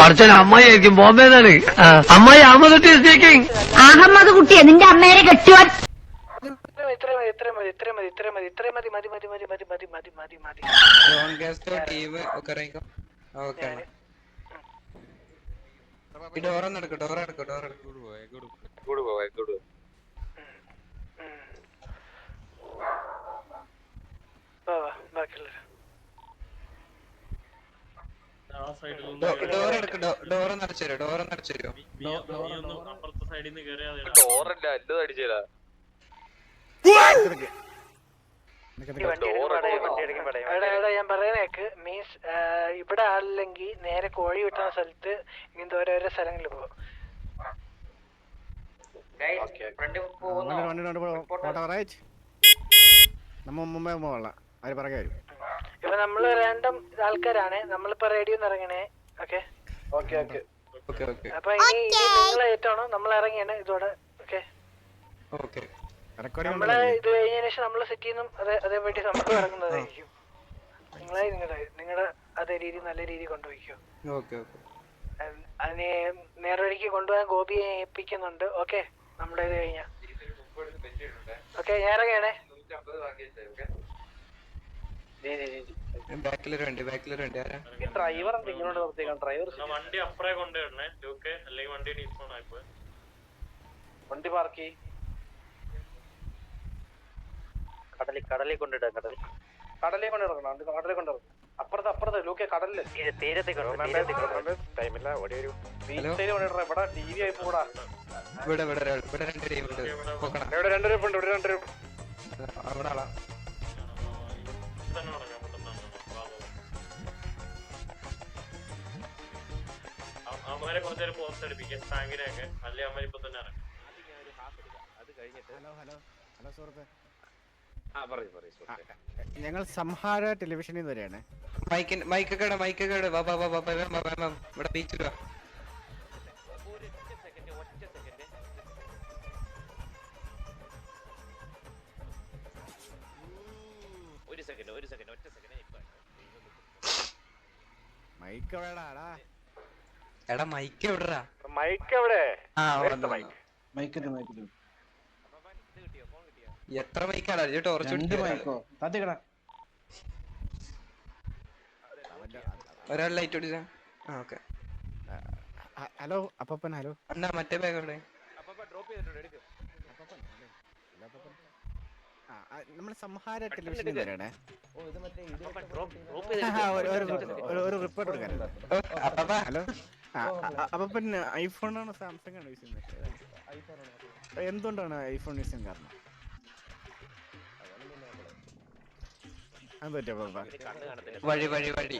പഠിച്ചൻ അമ്മായിരിക്കും ബോംബെന്നാണ് അമ്മായി അഹമ്മദ് കുട്ടി സ്പീക്കിംഗ് അഹമ്മദ് കുട്ടിയെ നിന്റെ അമ്മേനെ കെട്ടുവാൻ ഡോറ നടക്കും ഡോറ നടക്കും ഡോറ നടക്കും ഡോർ എടുക്കും ഡോർ അപ്പുറത്തെ സൈഡിൽ നിന്ന് ഡോറല്ല എല്ലാം ഞാൻ പറയണേക്ക് മീൻസ് ഇവിടെ ആളില്ലെങ്കിൽ നേരെ കോഴി വിട്ടുന്ന സ്ഥലത്ത് ഇങ്ങനത്തെ ഓരോരോ സ്ഥലങ്ങളിൽ പോകും. നമ്മ മുമ്പേ പോകാം അവർ പറയാ വരും. ഇപ്പൊ നമ്മൾ റാൻഡം ആൾക്കാരാണ്. നമ്മളിപ്പോ റേഡിയോ ഇറങ്ങണേ. ഓക്കെ ഓക്കെ ഓക്കെ ഓക്കെ അപ്പൊ ഇനി നിങ്ങൾ ഏറ്റാണോ? നമ്മൾ ഇറങ്ങിയാണ് ഇതോടെ. ഓക്കെ ഓക്കെ നമ്മൾ ഇത് കഴിഞ്ഞതിന് ശേഷം നമ്മൾ സെറ്റ് ചെയ്യുന്നു അതേ അതേപടി നമ്മൾ ഇറങ്ങുന്നതായിരിക്കും. നിങ്ങളെ നിങ്ങളുടെ നിങ്ങളുടെ അതേ രീതി നല്ല രീതി കൊണ്ടുപോയിക്കോ. ഓക്കെ ഓക്കെ അഹ് അതിനെ നേർവഴിക്ക് കൊണ്ടുപോകാൻ ഗോപിയെ ഏൽപ്പിക്കുന്നുണ്ട്. ഓക്കെ നമ്മുടെ ഇത് കഴിഞ്ഞ. ഓക്കെ ഞാൻ ഇറങ്ങിയാണേ ബാക്കിലൊരു വണ്ടി ബാക്കിലൊരു വണ്ടി ആരാ? ഡ്രൈവർ ഇങ്ങോട്ട് നിർത്തിയേക്കാം ഡ്രൈവർ എന്നാ വണ്ടി അപ്പറേ കൊണ്ടുവരണേ ലൂക്കെ. അല്ലെങ്കിൽ വണ്ടി ഡീസ്പോൺ ആയിപ്പോ വണ്ടി പാർക്ക് കടലിൽ കടലിൽ കൊണ്ടിടാം കടലിൽ. കടലേ കൊണ്ട് ഇറങ്ങണം അത് കടലേ കൊണ്ട് ഇറങ്ങണം അപ്പുറത്ത് അപ്പുറത്ത് ലൂക്കെ കടലിൽ. തീരത്തേക്ക് ടൈമില്ല ഓടി വരും. ബീച്ചിൽ കൊണ്ടിടണം. ഇവിടെ ടി വി ആയി പോടാ. ഇവിടെ ഇവിടെ ഇവിടെ രണ്ട് ടീം ഉണ്ട്. നോക്കണം ഇവിടെ രണ്ടു രൂപ ഉണ്ട് ഇവിടെ രണ്ടു രൂപ അവിടെ ആളാ. തന്നെ നടക്കാൻ പറ്റുന്നതാണ് അവന്മാരെ കുറച്ചേരം പോസ്റ്റ് അടിപ്പിക്കാം ടാങ്കിനെയൊക്കെ അല്ലെ അവന്മാർ ഇപ്പൊ തന്നെ ഇറങ്ങും. Hello hello. ഞങ്ങൾ സംഹാര ടെലിവിഷനിൽ നിന്ന് വരെയാണ് മൈക്കൊക്കെ മൈക്ക് വാ വാ വാ വാ ബാബാ ബാബാ ഇവിടെ ബീച്ചിലാ എടാ മൈക്ക് എവിടെടാ? മൈക്ക് എവിടെ? ആ മൈക്ക് മൈക്ക് മൈക്ക് എത്ര മൈക്കാടാ ഇത് ടോർച്ച് ഉണ്ട്? മൈക്കോ തട്ടിക്കടാ ഒരാൾ ലൈറ്റ് ഓടിച്ചാ ആ ഓക്കെ ഹലോ അപ്പപ്പൻ ഹലോ. എന്നാ മറ്റേ ബാഗ് എവിടെ? നമ്മൾ സംഹാര ടെലിവിഷൻ ഒരു റിപ്പോർട്ട് കൊടുക്കാൻ ഹലോ. അപ്പൊ പിന്നെ ഐഫോൺ ആണോ സാംസങ് ആണോ യൂസ് ചെയ്യുന്നത്. എന്തുകൊണ്ടാണ് ഐഫോൺ യൂസ് ചെയ്യാൻ കാരണം? വഴി വഴി വഴി.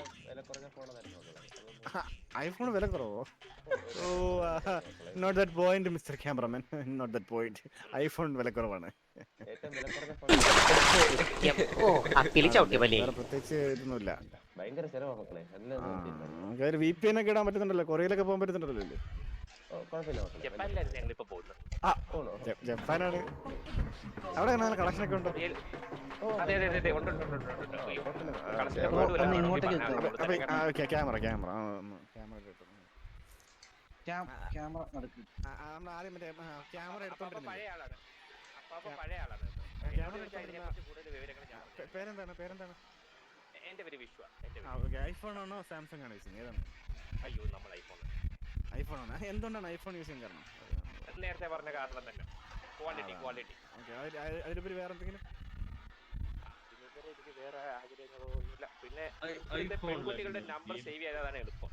ഐഫോൺ വില കുറവോ? ഓ note that point mister cameraman note that point iPhone വില കുറവാണ്. പ്രത്യേകിച്ച് അക്കിലി ഭയങ്കര ചെലവാ മക്കളെ. എല്ലാം ഒരു വി പി എൻ ഒക്കെ ഇടാൻ പറ്റുന്നുണ്ടല്ലോ. കൊറിയയിലൊക്കെ പോകാൻ പറ്റുന്നുണ്ടല്ലോ ജപ്പാനിലായിരുന്നു അവിടെ കളക്ഷൻ ഒക്കെ ഉണ്ടോ? ക്യാമറ ക്യാമറ ക്യാമറ കിട്ടും ക്യാമറ നടക്കും. ക്യാമറ പഴയ പഴയ പേരെന്താണ്? പേരെന്താണ്? എന്റെ പേര് വിശ്വ. ഐഫോൺ ആണോ സാംസങ് ആണോ യൂസ് ചെയ്യുന്നത് ഏതാണ്? അയ്യോ നമ്മൾ ഐഫോൺ ഐഫോൺ ആണ് എന്തുകൊണ്ടാണ് ഐഫോൺ യൂസ് ചെയ്യാൻ കാരണം നേരത്തെ പറഞ്ഞ കാരണം തന്നെ. Quality quality okay. അതിലുപരി വേറെ എന്തെങ്കിലും? എനിക്ക് വേറെ ആഗ്രഹങ്ങളോ ഇല്ല. പിന്നെ പെൺകുട്ടികളുടെ നമ്പർ സേവ് ചെയ്യാനാണ് എളുപ്പം.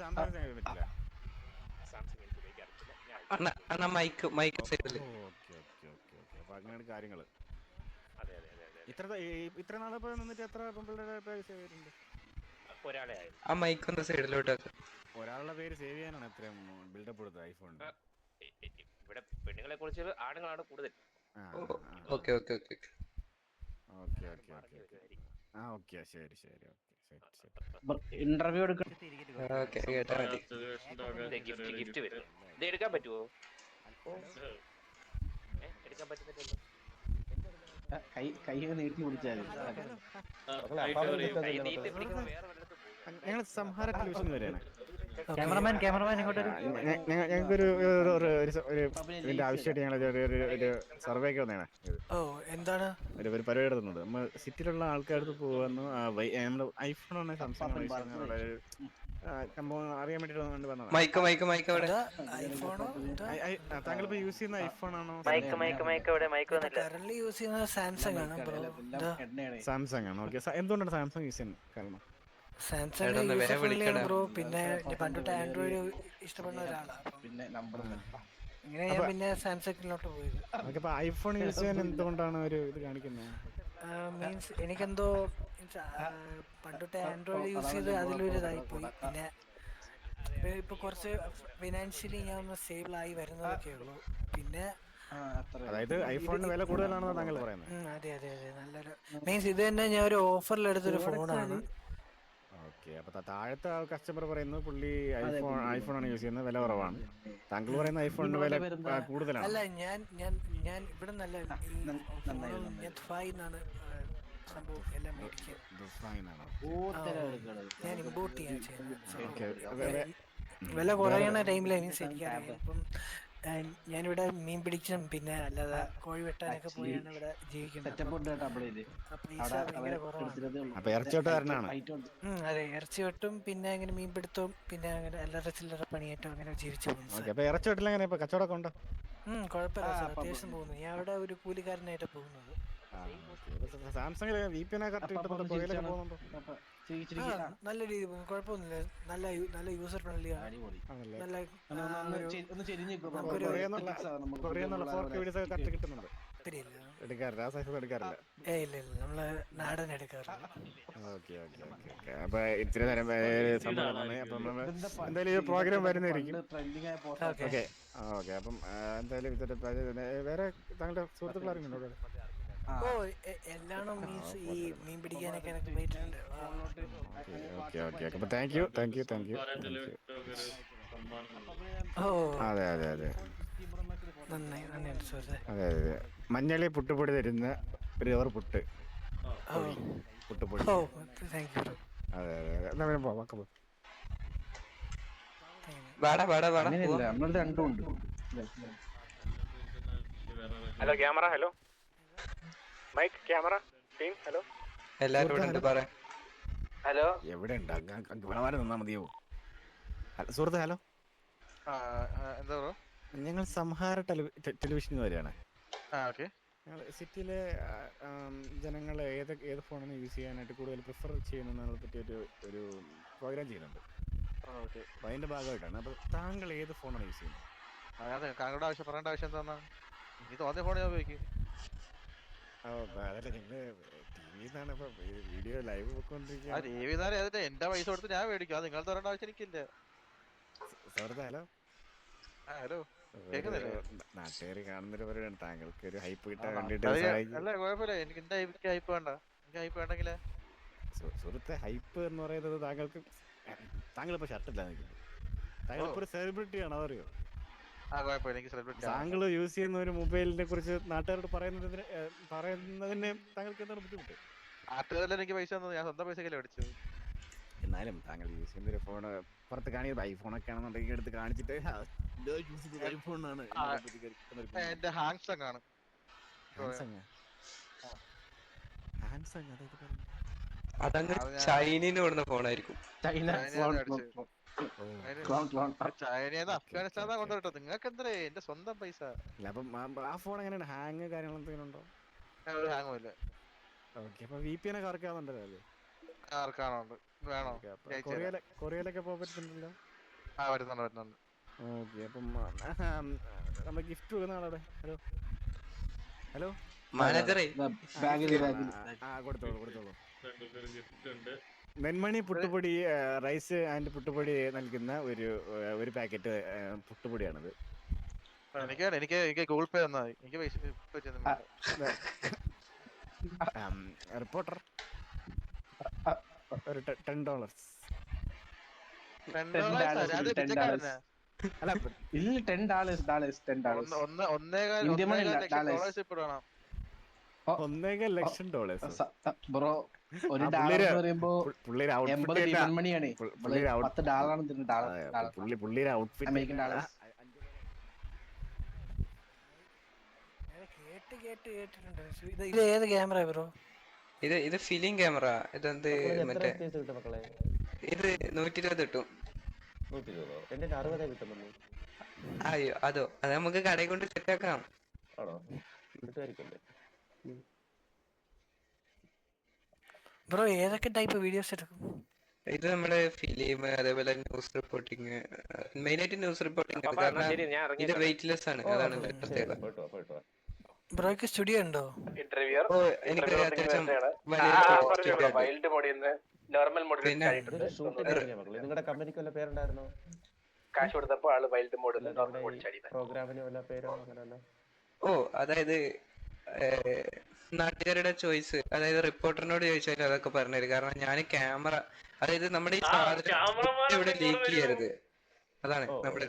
സാംസങ് പറ്റില്ല? സാംസങ് എനിക്ക് മൈക്ക് മൈക്ക് സൈഡിൽ ഓക്കെ ഓക്കെ ഓക്കെ ഓക്കെ. അപ്പൊ അങ്ങനെയാണ് കാര്യങ്ങൾ. ഇത്ര ഇത്ര നാളെ നിന്നിട്ട് എത്ര പെൺപിള്ളേരുടെ സേവ് ചെയ്തിട്ടുണ്ട്? ഒരാളെ ആ മൈക്ക് ഒന്ന് സൈഡിലോട്ട് വെക്ക്. ഒരാളുടെ പേര് സേവ് ചെയ്യാനാണ് ഇത്രയും ബിൽഡപ്പ് കൊടുത്തത് ഇ- ഇവിടെ പെണ്ണുങ്ങളെ കുറിച്ച് ആണുങ്ങളാണ് കൂടുതൽ. ആ okay okay okay okay. Okay okay ആ ഓക്കെ ശരി ശരി ഓക്കെ ശരി ശരി. ഇന്റർവ്യൂ എടുക്കണം ഓക്കെ കേട്ടാ മതി. ഗിഫ്റ്റ് ഗിഫ്റ്റ് വരും ഇത് എടുക്കാൻ പറ്റുമോ? എടുക്കാൻ പറ്റുന്നില്ലല്ലോ. കൈ കൈ നീട്ടി പിടിച്ചാൽ ഞങ്ങൾ സംഹാര ടെലിവിഷൻ വരെയാണ് ക്യാമറമാൻ ക്യാമറമാൻ ഇങ്ങോട്ട് ഞങ്ങൾക്കൊരു ഒരു ഒരു ഒരു സ- ഒരു ഇതിന്റെ ആവശ്യമായിട്ട് ഞങ്ങൾ ഒരു ഒരു ഒരു സർവേ ഒക്കെ വന്നതാണ് ഓ എന്താണ്? ഒരു ഒരു പരിപാടി നടത്തുന്നത് നമ്മൾ സിറ്റിയിലുള്ള ആൾക്കാർക്ക് പോകുന്നു നമ്മുടെ ഐഫോൺ ആണ് സംസാരം സംഭവം അറിയാൻ വേണ്ടിട്ട് വേണ്ടി വന്നതാണ് മൈക്ക് മൈക്ക് മൈക്ക് അവിടെ. ഐഫോണോ? താങ്കൾ ഇപ്പൊ യൂസ് ചെയ്യുന്ന ഐഫോൺ ആണോ? മൈക്ക് മൈക്ക് മൈക്ക് അവിടെ മൈക്ക് വന്നില്ല. കറന്റ് യൂസ് ചെയ്യുന്നത് സാംസങ് ആണ് ബ്രോ സാംസങ് ആണ്. ഓക്കെ എന്തുകൊണ്ടാണ് സാംസങ് യൂസ് ചെയ്യുന്നത്? കാരണം. സാംസങ്. ബ്രോ പിന്നെ പണ്ടൊട്ട് ആൻഡ്രോയിഡ് ഇഷ്ടപ്പെടുന്ന ഒരാളാണ് പിന്നെ നമ്പർ ഇങ്ങനെ ഞാൻ പിന്നെ സാംസങ്ങിലോട്ട് പോയത്. ഐഫോൺ യൂസ് ചെയ്യാൻ എന്തുകൊണ്ടാണ് ഒരു ഇത് കാണിക്കുന്നത്? മീൻസ് എനിക്കെന്തോ പണ്ടൊട്ട് ആൻഡ്രോയിഡ് യൂസ് ചെയ്ത് അതിലൊരു പോയി പിന്നെ ഇപ്പൊ ഇപ്പൊ കുറച്ച് ഫിനാൻഷ്യലി ഞാൻ ഒന്ന് സ്റ്റേബിൾ ആയി വരുന്നതൊക്കെ ഉള്ളൂ. പിന്നെ അതായത് ഐഫോണിന് വില കൂടുതലാണെന്ന് താങ്കൾ പറയുന്നത്. അതെ അതെ അതെ. നല്ലൊരു മീൻസ് ഇത് തന്നെ ഞാൻ ഒരു ഓഫറിൽ എടുത്തൊരു ഫോണാണ് ഓക്കെ അപ്പൊ താഴത്തെ കസ്റ്റമർ പറയുന്നത് പുള്ളി ഐഫോൺ ഐഫോൺ ആണ് യൂസ് ചെയ്യുന്നത് വില കുറവാണ്. താങ്കൾ പറയുന്ന ഐഫോണിന്റെ വില കൂടുതലാണ്. അല്ല ഞാൻ ഞാൻ ഞാൻ ഇവിടെ നല്ല എന്നാണ് സംഭവം എല്ലാം മേടിക്കുക. ഞാൻ ഇമ്പോർട്ട് ചെയ്യാൻ ചെയ്യുന്നത്. വില കുറയണ ടൈമിൽ ഇപ്പം ആ, ഞാനിവിടെ മീൻ പിടിച്ചും പിന്നെ അല്ലാതെ കോഴി വെട്ടാനൊക്കെ പോയാണ് ഇവിടെ ജീവിക്കുന്നത്. അതെ ഇറച്ചി വെട്ടും പിന്നെ അങ്ങനെ മീൻ പിടുത്തവും പിന്നെ അങ്ങനെ അല്ലറ ചില്ലറ പണിയായിട്ടും അങ്ങനെ ജീവിച്ചു പോകുന്നു കുഴപ്പമില്ല അത്യാവശ്യം പോകുന്നു. ഞാൻ അവിടെ ഒരു കൂലിക്കാരനായിട്ട് പോകുന്നത്. വി പി നല്ല രീതിയിൽ പോകുന്നു കുഴപ്പമൊന്നുമില്ല. നല്ല നല്ല യൂസർ ഫ്രണ്ട്ലി നല്ല എടുക്കാറില്ല. ആ സൈസ് എടുക്കാറില്ല. ഏ ഇല്ല ഇല്ല. നമ്മൾ നാടൻ എടുക്കാറില്ല. ഓക്കെ ഓക്കെ ഓക്കെ അപ്പൊ ഇത്തിരി നേരം ഏ, സംഭവമാണ് അപ്പം എന്തായാലും ഈ പ്രോഗ്രാം വരുന്നതായിരിക്കും. ഓക്കെ. ഓക്കെ. അപ്പം എന്തായാലും വേറെ താങ്കളുടെ സുഹൃത്തുക്കൾ? ആ. ഓ എല്ലാണോ മീൻസ് ഈ മീൻ പിടിക്കാനൊക്കെ എനിക്ക് പോയിട്ടുണ്ട് ഓക്കെ ഓക്കെ ഓക്കെ. അപ്പൊ thank you thank you thank you ഓ. അതെ അതെ അതെ. നന്നായി നന്ദിയുണ്ട് സുഹൃത്തെ അതെ അതെ അതെ. മഞ്ഞളി പുട്ടുപൊടി തരുന്ന ഒരു ഓർ പുട്ട്. ഓ. പുട്ടുപൊടി. ഓ താങ്ക് യു അതെ അതെ അതെ. എന്നാ പിന്നെ പോവാം വാക്ക് വാടാ വാടാ വാടാ. അങ്ങനെയല്ല നമ്മളത് രണ്ടും ഉണ്ട് hello camera hello. Mic camera team hello എല്ലാരും ഇവിടെ ഉണ്ട് പറ. ഹലോ എവിടെ ഉണ്ട്? ഗുണവാരം അങ്ങ് അങ്ങ് വളരെ നിന്നാ മതിയോ? സുഹൃത്ത് ഹലോ. എന്താ ബ്രോ ഞങ്ങൾ സംഹാര ടെലിവിഷൻ വരെയാണ് ഞങ്ങൾ സിറ്റിയിലെ ജനങ്ങൾ ഏത് ഏത് ഫോണാണ് യൂസ് ചെയ്യാനായിട്ട് കൂടുതൽ പ്രിഫർ ചെയ്യുന്നതിനെ പറ്റി ഒരു ഒരു പ്രോഗ്രാം ചെയ്യുന്നുണ്ട്. ഓക്കെ അപ്പോൾ അതിന്റെ ഭാഗമായിട്ടാണ്. അപ്പോൾ താങ്കൾ ഏത് ഫോണാണ് യൂസ് ചെയ്യുന്നത്? അതെ താങ്കളുടെ ആവശ്യം പറയേണ്ട ആവശ്യം എന്താണെന്നാണ് എനിക്ക് തോന്നിയ ഫോൺ ഞാൻ ഉപയോഗിക്കും ഓ അതല്ല നിങ്ങൾ ടി വിന്നാണ് ഇപ്പോൾ വീഡിയോ ലൈവ് എന്റെ പൈസ കൊടുത്ത് ഞാൻ മേടിക്കും. നിങ്ങൾ തരേണ്ട ആവശ്യം എനിക്കില്ല ഹലോ? ഹലോ കേൾക്കുന്നില്ലേ? നാട്ടുകാർ കാണുന്നൊരു പരിപാടിയാണ് താങ്കൾക്ക് ഒരു ഹൈപ്പ് കിട്ടാൻ അല്ല കുഴപ്പമില്ല. എനിക്ക് എന്റെ എനിക്ക് ഹൈപ്പ് വേണ്ട. എനിക്ക് ഹൈപ്പ് വേണ്ടെങ്കിലേ? സു- സുഹൃത്തെ ഹൈപ്പ് എന്ന് പറയുന്നത് താങ്കൾക്ക് താങ്കൾ ഇപ്പൊ ഷർട്ടില്ല നിൽക്കുന്നത് താങ്കൾ ഇപ്പൊ ഒരു സെലിബ്രിറ്റി ആണോ അതറിയോ ആ കുഴപ്പമില്ല എനിക്ക് സെലിബ്രിറ്റി താങ്കൾ യൂസ് ചെയ്യുന്ന ഒരു മൊബൈലിനെ കുറിച്ച് നാട്ടുകാരോട് പറയുന്നതിന് പറയുന്നതിന് താങ്കൾക്ക് എന്താണ് ബുദ്ധിമുട്ട്? നാട്ടുകാരിൽ എനിക്ക് പൈസ തന്നത് ഞാൻ സ്വന്തം പൈസക്കല്ലേ മേടിച്ചത് എന്നാലും താങ്കൾ യൂസ് ചെയ്യുന്ന ഒരു ഫോൺ പുറത്ത് കാണിയത് ഒക്കെ ആണെന്നുണ്ടെങ്കിൽ എടുത്ത് കാണിച്ചിട്ട് യൂസ് ഐഫോണാണ്. എന്റെ ഹാങ്സങ് ആണ്. സാംസങ് സാംസങ് അതായത് പറഞ്ഞു അതങ്ങ് ചൈനയിൽ ഞാൻ- ഫോണായിരിക്കും. ചൈന നിങ്ങൾക്ക് എന്തേ എന്റെ സ്വന്തം പൈസ? അപ്പം ആ- ഫോൺ എങ്ങനെയാണ്? ഹാങ് കാര്യങ്ങൾ എന്തെങ്കിലും ഉണ്ടോ? ഞാൻ ഒരു ഹാങ്ങും ഇല്ല ഓക്കെ അപ്പൊ വി പി എനൊക്കെ വർക്കാവുന്നുണ്ടല്ലോ അല്ലേ? ആർക്കാണുണ്ട് വേണോ? ഓക്കെ അപ്പൊ അയച്ചു തരാം. കൊറിയയിലെ കൊറിയയിലൊക്കെ പോകാൻ പറ്റുന്നുണ്ടല്ലോ? ആ വരുന്നുണ്ട് വരുന്നുണ്ട്. ഓക്കെ അപ്പം നമ്മൾ ഗിഫ്റ്റ് കൊടുക്കുന്ന ആളവിടെ ഹലോ ഹലോ മാനേജറേ. കൊടുത്തോളൂ കൊടുത്തോളൂ. നെന്മണി പുട്ടുപൊടി റൈസ് ആൻഡ് പുട്ടുപൊടി നൽകുന്ന ഒരു ഒരു പാക്കറ്റ് പുട്ടുപൊടിയാണത്. എനിക്ക് എനിക്ക് എനിക്ക് ഗൂഗിൾ പേ തന്നാ എനിക്ക് റിപ്പോർട്ടർ. ഒരു ടെൻ ഡോളേഴ്സ്. ഇല്ല ten dollars. Dollars ten dollars. ഒന്ന് ഒന്ന് ഒന്നേകാൽ. ഡോളേഴ്സ്. വേണം. ഒന്നേകാൽ ലക്ഷം ഡോളേഴ്സ് ബ്രോ ഒരു ഡാളർ എന്ന് പറയുമ്പോ എൺപത് മണിയാണ് പത്ത് ഡാളറാണ് ഡാളർ ഡാളർ പുള്ളി പുള്ളിയുടെ ഔട്ട്ഫിറ്റ് അമേരിക്കൻ ഞാൻ കേട്ട് കേട്ട് കേട്ടിട്ടുണ്ട് ഇത് ഏത് ക്യാമറ ബ്രോ ഇത് ഇത് ഫിലിം ക്യാമറ ഇതെന്ത് മറ്റേ ഇത് നൂറ്റി ഇരുപത് കിട്ടും അയ്യോ അതോ അത് നമുക്ക് കടയിൽ കൊണ്ട് സെറ്റ് ആക്കാം. ബ്രോ ഏതൊക്കെ ടൈപ്പ് വീഡിയോസ് എടുക്കും? ഇത് നമ്മുടെ ഫിലിം അതേപോലെ ന്യൂസ് റിപ്പോർട്ടിങ് മെയിൻ ആയിട്ട് ന്യൂസ് റിപ്പോർട്ടിങ് കാരണം ഇത് വെയിറ്റ്ലെസ് ആണ്. അതാണ് പ്രത്യേകത. ബ്രോയ്ക്ക് സ്റ്റുഡിയോ ഉണ്ടോ? ഇന്റർവ്യൂർ ഓ എനിക്ക് അത്യാവശ്യം വലിയ വൈൽഡ് മോഡിൽ നിന്ന് നോർമൽ മോഡിൽ പിന്നെ? നിങ്ങളുടെ കമ്പനിക്ക് വല്ല പേരുണ്ടായിരുന്നോ? കാശ് കൊടുത്തപ്പോൾ ആൾ വൈൽഡ് മോഡിൽ നിന്ന് നോർമൽ മോഡിൽ ചാടി പ്രോഗ്രാമിന് വല്ല പേരോ ഓ അതായത് നാട്ടുകാരുടെ ചോയ്സ് അതായത് റിപ്പോർട്ടറിനോട് ചോദിച്ചാൽ അതൊക്കെ പറഞ്ഞുതരും. കാരണം ഞാൻ ക്യാമറ അതായത് നമ്മുടെ ഈ സാധനം ഇവിടെ ലീക്ക് ചെയ്യരുത്. അതാണ് നമ്മുടെ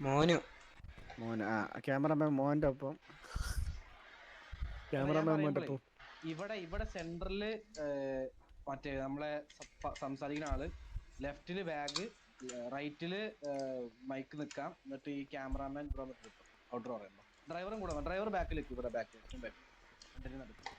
മോനു. മോൻ ആ ക്യാമറമാൻ മോന്റെ ഒപ്പം. ക്യാമറമാൻ മോന്റെ ഒപ്പം. ഇവിടെ ഇവിടെ സെന്ററിൽ മറ്റേ നമ്മളെ സംസാരിക്കുന്ന ആൾ ലെഫ്റ്റിൽ ബാഗ് റൈറ്റിൽ മൈക്ക് നിക്കാം. എന്നിട്ട് ഈ ക്യാമറാമാൻ ഇവിടെ ഔട്ടർ പറയുമ്പോ. ഡ്രൈവറും കൂടെ ഡ്രൈവർ ബാക്കിൽ ഇവിടെ ബാക്ക് ബാക്ക്